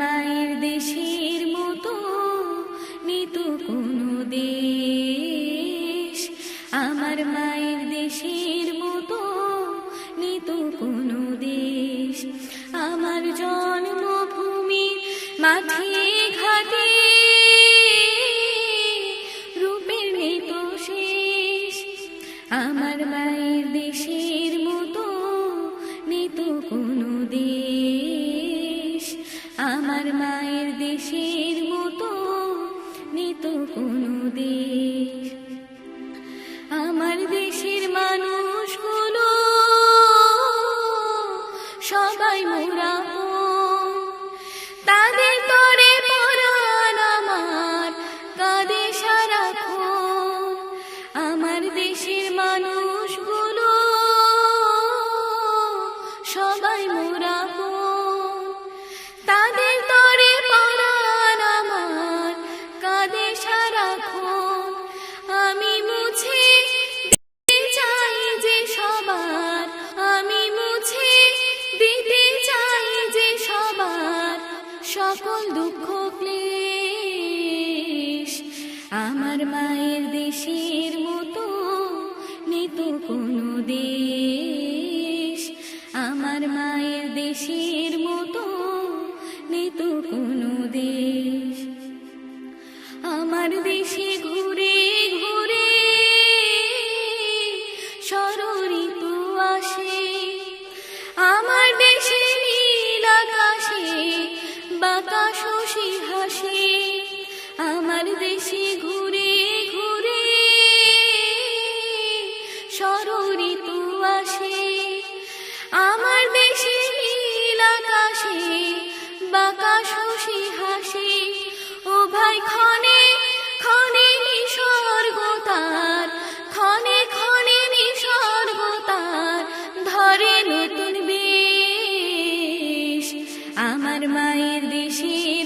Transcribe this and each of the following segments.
মায়ের দেশের মতো নিতু কোনো দেশ। আমার মায়ের দেশের মতো নিতু কোনো দেশ। আমার জন্মভূমি মাঠে ঘাটে, রূপের নিত শেষ। আমার মায়ের দেশের মতো নিতু কোনো দেশ। আমার মায়ের দেশের মতো, নিত কোনো দেশ। আমার দেশের মানুষ মানুষগুলো সবাই মোরা তাদের আমার আমার দেশের মানুষগুলো সবাই মোরা সকল দুঃখ ক্লেশ। আমার মায়ের দেশের মতো নিত কোনো দেশ। আমার মায়ের দেশের দেশে ঘুরে ঘুরে সররিতু আসে। আমার দেশে নীল আকাশে, বাঁকা শশী হাসে। ও ভাই, ক্ষণে ক্ষণে নিসর্গ তার, ক্ষণে ক্ষণে নিসর্গ তার, ধরে নতুন বেশ। আমার মায়ের নিত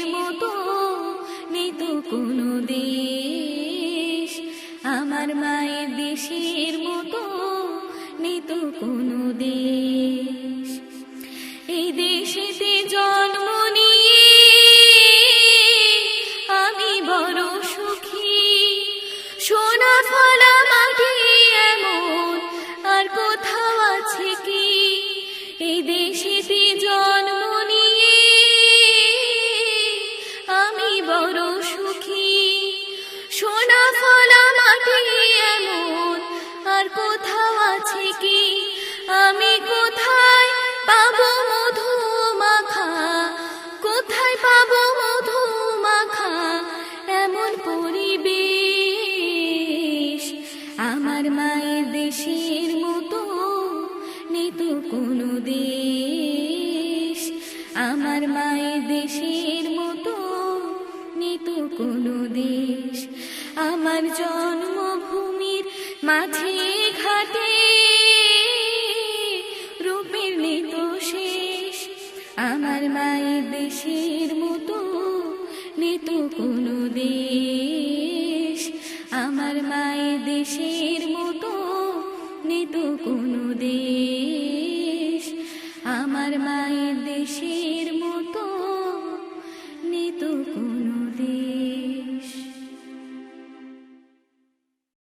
কোনো দেশ আমার মায়ের দেশের মতো নিত কোনো দেশ এই দেশেতে জন্ম নিয়ে আমি বড় সুখী। সোনা ফলা মাটি আমার মায়ের দেশের মতো নিত কোনো দেশ। আমার মায়ের দেশের মতো নিত কোনো দেশ। আমার জন্মভূমির মাঝে ঘাটে রূপের নিত শেষ। আমার মায়ের দেশের মতো নিত কোনো দেশ। আমার মায়ের দেশের মতো নিত কোনো দেশ। আমার মায়ের দেশের